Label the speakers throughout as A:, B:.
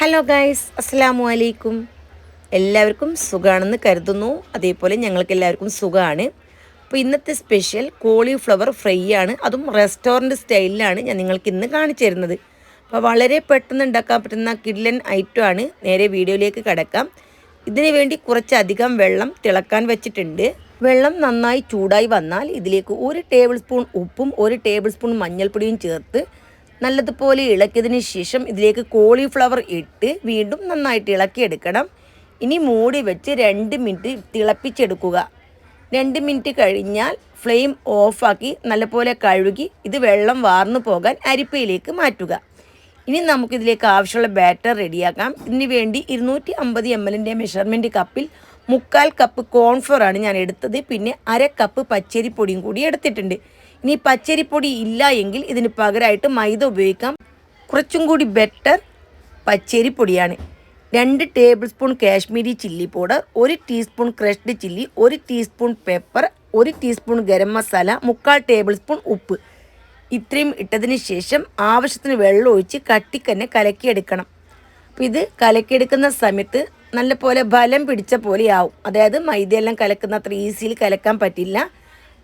A: Hello guys അസ്സാമു അലൈക്കും എല്ലാവർക്കും സുഖമാണെന്ന് കരുതുന്നു. അതേപോലെ ഞങ്ങൾക്ക് എല്ലാവർക്കും സുഖമാണ് അപ്പോൾ ഇന്നത്തെ സ്പെഷ്യൽ കോളിഫ്ലവർ ഫ്രൈ ആണ്. അതും റെസ്റ്റോറന്റ് സ്റ്റൈലിലാണ് ഞാൻ നിങ്ങൾക്ക് ഇന്ന് കാണിച്ചു തരുന്നത്. അപ്പോൾ വളരെ പെട്ടെന്ന് ഉണ്ടാക്കാൻ പറ്റുന്ന കിഡ്ലൻ ഐറ്റം ആണ്. നേരെ വീഡിയോയിലേക്ക് കിടക്കാം. ഇതിന് വേണ്ടി കുറച്ചധികം വെള്ളം തിളക്കാൻ വെച്ചിട്ടുണ്ട്. വെള്ളം നന്നായി ചൂടായി വന്നാൽ ഇതിലേക്ക് ഒരു ടേബിൾ സ്പൂൺ ഉപ്പും ഒരു ടേബിൾ സ്പൂൺ മഞ്ഞൾപ്പൊടിയും ചേർത്ത് നല്ലതുപോലെ ഇളക്കിയതിന് ശേഷം ഇതിലേക്ക് കോളിഫ്ലവർ ഇട്ട് വീണ്ടും നന്നായിട്ട് ഇളക്കിയെടുക്കണം. ഇനി മൂടി വെച്ച് രണ്ട് മിനിറ്റ് തിളപ്പിച്ചെടുക്കുക. രണ്ട് മിനിറ്റ് കഴിഞ്ഞാൽ ഫ്ലെയിം ഓഫാക്കി നല്ലപോലെ കഴുകി ഇത് വെള്ളം വാർന്നു പോകാൻ അരിപ്പയിലേക്ക് മാറ്റുക. ഇനി നമുക്കിതിലേക്ക് ആവശ്യമുള്ള ബാറ്റർ റെഡിയാക്കാം ഇതിന് വേണ്ടി ഇരുന്നൂറ്റി അമ്പത് എം എല്ലിന്റെ മെഷർമെന്റ് കപ്പിൽ മുക്കാൽ കപ്പ് കോൺഫ്ലോർ ആണ് ഞാൻ എടുത്തത്. പിന്നെ അര കപ്പ് പച്ചരിപ്പൊടിയും കൂടി എടുത്തിട്ടുണ്ട്. ഇനി പച്ചരിപ്പൊടി ഇല്ല എങ്കിൽ ഇതിന് പകരമായിട്ട് മൈദ ഉപയോഗിക്കാം. കുറച്ചും കൂടി ബെറ്റർ പച്ചരിപ്പൊടിയാണ്. രണ്ട് tablespoon Kashmiri chilli powder ഒരു ടീസ്പൂൺ ക്രഷ്ഡ് ചില്ലി ഒരു ടീസ്പൂൺ പെപ്പർ ഒരു ടീസ്പൂൺ ഗരം മസാല മുക്കാൽ ടേബിൾ സ്പൂൺ ഉപ്പ്. ഇത്രയും ഇട്ടതിന് ശേഷം ആവശ്യത്തിന് വെള്ളം ഒഴിച്ച് കട്ടിക്കന്നെ കലക്കിയെടുക്കണം. അപ്പോൾ ഇത് കലക്കിയെടുക്കുന്ന സമയത്ത് നല്ല പോലെ ബലം പിടിച്ച പോലെയാവും അതായത് മൈദയെല്ലാം കലക്കുന്ന അത്ര ഈസിയിൽ കലക്കാൻ പറ്റില്ല.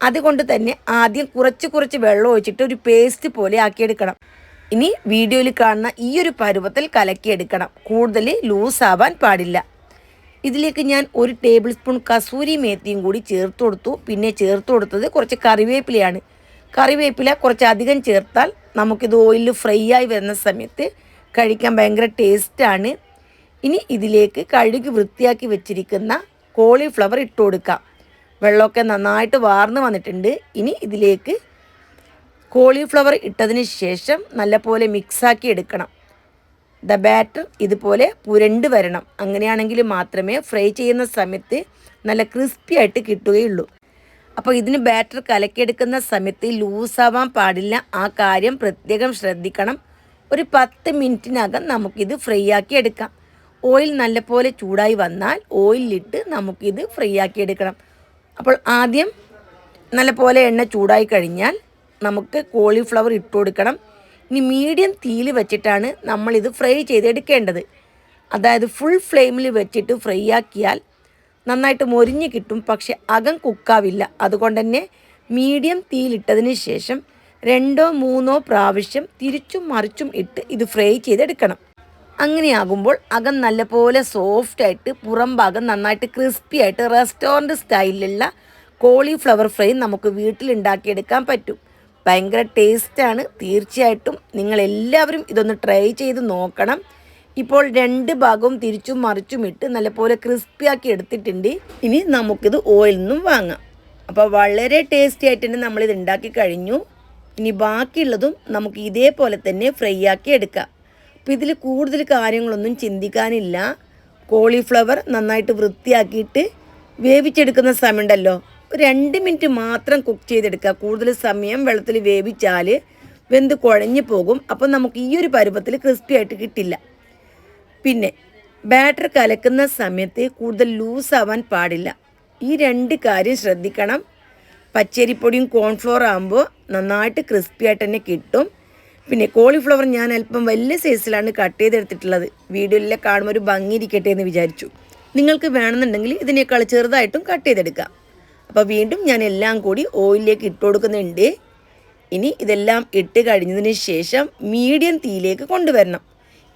A: അതുകൊണ്ട് തന്നെ ആദ്യം കുറച്ച് കുറച്ച് വെള്ളം ഒഴിച്ചിട്ട് ഒരു പേസ്റ്റ് പോലെ ആക്കിയെടുക്കണം. ഇനി വീഡിയോയിൽ കാണുന്ന ഈ ഒരു പരുവത്തിൽ കലക്കിയെടുക്കണം. കൂടുതൽ ലൂസാവാൻ പാടില്ല. ഇതിലേക്ക് ഞാൻ ഒരു ടേബിൾ സ്പൂൺ കസൂരി മേത്തിയും കൂടി ചേർത്ത് കൊടുത്തു. പിന്നെ ചേർത്ത് കൊടുത്തത് കുറച്ച് കറിവേപ്പിലയാണ്. കറിവേപ്പില കുറച്ച് അധികം ചേർത്താൽ നമുക്കിത് ഓയിലിൽ ഫ്രൈ ആയി വരുന്ന സമയത്ത് കഴിക്കാൻ ഭയങ്കര ടേസ്റ്റാണ് ഇനി ഇതിലേക്ക് കഴുകി വൃത്തിയാക്കി വെച്ചിരിക്കുന്ന കോളിഫ്ലവർ ഇട്ട് കൊടുക്കാം. വെള്ളമൊക്കെ നന്നായിട്ട് വാർന്ന് വന്നിട്ടുണ്ട്. ഇനി ഇതിലേക്ക് കോളിഫ്ലവർ ഇട്ടതിന് ശേഷം നല്ലപോലെ മിക്സാക്കി എടുക്കണം. ദ ബാറ്റർ ഇതുപോലെ പുരണ്ട് വരണം. അങ്ങനെയാണെങ്കിൽ മാത്രമേ ഫ്രൈ ചെയ്യുന്ന സമയത്ത് നല്ല ക്രിസ്പി ആയിട്ട് കിട്ടുകയുള്ളൂ. അപ്പോൾ ഇതിന് ബാറ്റർ കലക്കിയെടുക്കുന്ന സമയത്ത് ലൂസാവാൻ പാടില്ല. ആ കാര്യം പ്രത്യേകം ശ്രദ്ധിക്കണം. ഒരു പത്ത് മിനിറ്റിനകം നമുക്കിത് ഫ്രൈ ആക്കി എടുക്കാം. ഓയിൽ നല്ലപോലെ ചൂടായി വന്നാൽ ഓയിലിട്ട് നമുക്കിത് ഫ്രൈ ആക്കി എടുക്കണം. അപ്പോൾ ആദ്യം നല്ലപോലെ എണ്ണ ചൂടായി കഴിഞ്ഞാൽ നമുക്ക് കോളിഫ്ലവർ ഇട്ട് കൊടുക്കണം. ഇനി മീഡിയം തീയിൽ വെച്ചിട്ടാണ് നമ്മളിത് ഫ്രൈ ചെയ്തെടുക്കേണ്ടത്. അതായത് ഫുൾ ഫ്ലെയിമിൽ വെച്ചിട്ട് ഫ്രൈ ആക്കിയാൽ നന്നായിട്ട് മൊരിഞ്ഞ് കിട്ടും. പക്ഷെ അകം കുക്കാവില്ല. അതുകൊണ്ട് തന്നെ മീഡിയം തീയിലിട്ടതിന് ശേഷം രണ്ടോ മൂന്നോ പ്രാവശ്യം തിരിച്ചും മറിച്ചും ഇട്ട് ഇത് ഫ്രൈ ചെയ്തെടുക്കണം. അങ്ങനെയാകുമ്പോൾ അകം നല്ലപോലെ സോഫ്റ്റായിട്ട് പുറം ഭാഗം നന്നായിട്ട് ക്രിസ്പി ആയിട്ട് റെസ്റ്റോറന്റ് സ്റ്റൈലിലുള്ള കോളിഫ്ലവർ ഫ്രൈ നമുക്ക് വീട്ടിൽ ഉണ്ടാക്കിയെടുക്കാൻ പറ്റും. ഭയങ്കര ടേസ്റ്റാണ് തീർച്ചയായിട്ടും നിങ്ങൾ എല്ലാവരും ഇതൊന്ന് ട്രൈ ചെയ്ത് നോക്കണം. ഇപ്പോൾ രണ്ട് ഭാഗവും തിരിച്ചും മറിച്ചും ഇട്ട് നല്ലപോലെ ക്രിസ്പിയാക്കി എടുത്തിട്ടുണ്ട്. ഇനി നമുക്കിത് ഓയിൽ നിന്നും വാങ്ങാം. അപ്പോൾ വളരെ ടേസ്റ്റി ആയിട്ട് തന്നെ നമ്മളിത് ഉണ്ടാക്കി കഴിഞ്ഞു. ഇനി ബാക്കിയുള്ളതും നമുക്ക് ഇതേപോലെ തന്നെ ഫ്രൈ ആക്കി എടുക്കാം. അപ്പോൾ ഇതിൽ കൂടുതൽ കാര്യങ്ങളൊന്നും ചിന്തിക്കാനില്ല. കോളിഫ്ലവർ നന്നായിട്ട് വൃത്തിയാക്കിയിട്ട് വേവിച്ചെടുക്കുന്ന സമയമുണ്ടല്ലോ. രണ്ട് മിനിറ്റ് മാത്രം കുക്ക് ചെയ്തെടുക്കുക. കൂടുതൽ സമയം വെള്ളത്തിൽ വേവിച്ചാൽ വെന്ത് കുഴഞ്ഞു പോകും. അപ്പം നമുക്ക് ഈ ഒരു പരുവത്തിൽ ക്രിസ്പി ആയിട്ട് കിട്ടില്ല. പിന്നെ ബാറ്റർ കലക്കുന്ന സമയത്ത് കൂടുതൽ ലൂസ് ആവാൻ പാടില്ല. ഈ രണ്ട് കാര്യം ശ്രദ്ധിക്കണം. പച്ചരിപ്പൊടിയും കോൺഫ്ലോർ ആകുമ്പോൾ നന്നായിട്ട് ക്രിസ്പി ആയിട്ട് തന്നെ കിട്ടും. പിന്നെ കോളിഫ്ലവർ ഞാൻ അല്പം വലിയ സൈസിലാണ് കട്ട് ചെയ്തെടുത്തിട്ടുള്ളത്. വീഡിയോയിലെ കാണുമ്പോൾ ഒരു ഭംഗി ഇരിക്കട്ടെ എന്ന് വിചാരിച്ചു. നിങ്ങൾക്ക് വേണമെന്നുണ്ടെങ്കിൽ ഇതിനേക്കാൾ ചെറുതായിട്ടും കട്ട് ചെയ്തെടുക്കാം. അപ്പോൾ വീണ്ടും ഞാൻ എല്ലാം കൂടി ഓയിലിലേക്ക് ഇട്ട് കൊടുക്കുന്നുണ്ട്. ഇനി ഇതെല്ലാം ഇട്ട് കഴിഞ്ഞതിന് ശേഷം മീഡിയം തീയിലേക്ക് കൊണ്ടുവരണം.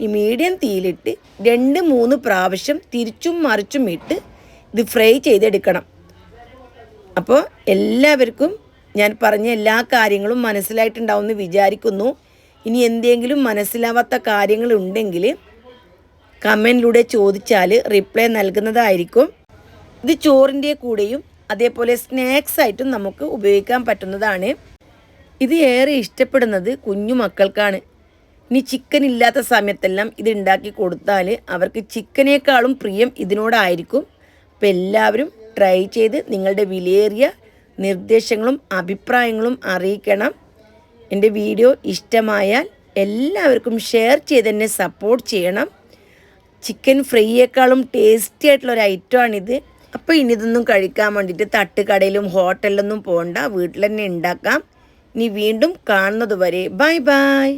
A: ഈ മീഡിയം തീയിലിട്ട് രണ്ട് മൂന്ന് പ്രാവശ്യം തിരിച്ചും മറിച്ചും ഇട്ട് ഇത് ഫ്രൈ ചെയ്തെടുക്കണം. അപ്പോൾ എല്ലാവർക്കും ഞാൻ പറഞ്ഞ എല്ലാ കാര്യങ്ങളും മനസ്സിലായിട്ടുണ്ടാവുമെന്ന് വിചാരിക്കുന്നു. ഇനി എന്തെങ്കിലും മനസ്സിലാവാത്ത കാര്യങ്ങൾ കാര്യങ്ങളുണ്ടെങ്കിൽ കമന്റിലൂടെ ചോദിച്ചാൽ റിപ്ലൈ നൽകുന്നതായിരിക്കും. ഇത് ചോറിന്റെ കൂടെയും അതേപോലെ സ്നാക്സ് ആയിട്ടും നമുക്ക് ഉപയോഗിക്കാൻ പറ്റുന്നതാണ്. ഇത് ഏറെ ഇഷ്ടപ്പെടുന്നത് കുഞ്ഞു മക്കൾക്കാണ്. ഇനി ചിക്കൻ ഇല്ലാത്ത സമയത്തെല്ലാം ഇത് ഉണ്ടാക്കി കൊടുത്താൽ അവർക്ക് ചിക്കനേക്കാളും പ്രിയം ഇതിനോടായിരിക്കും. അപ്പം എല്ലാവരും ട്രൈ ചെയ്ത് നിങ്ങളുടെ വിലയേറിയ നിർദ്ദേശങ്ങളും അഭിപ്രായങ്ങളും അറിയിക്കണം. എന്റെ വീഡിയോ ഇഷ്ടമായാൽ എല്ലാവർക്കും ഷെയർ ചെയ്ത് എന്നെ സപ്പോർട്ട് ചെയ്യണം. ചിക്കൻ ഫ്രൈയേക്കാളും ടേസ്റ്റി ആയിട്ടുള്ള ഒരു ഐറ്റം ഐറ്റമാണിത് അപ്പോൾ ഇനി ഇതൊന്നും കഴിക്കാൻ വേണ്ടിയിട്ട് തട്ടുകടയിലും ഹോട്ടലിലൊന്നും പോകണ്ട വീട്ടിൽ തന്നെ ഉണ്ടാക്കാം. ഇനി വീണ്ടും കാണുന്നത് വരെ. Bye bye.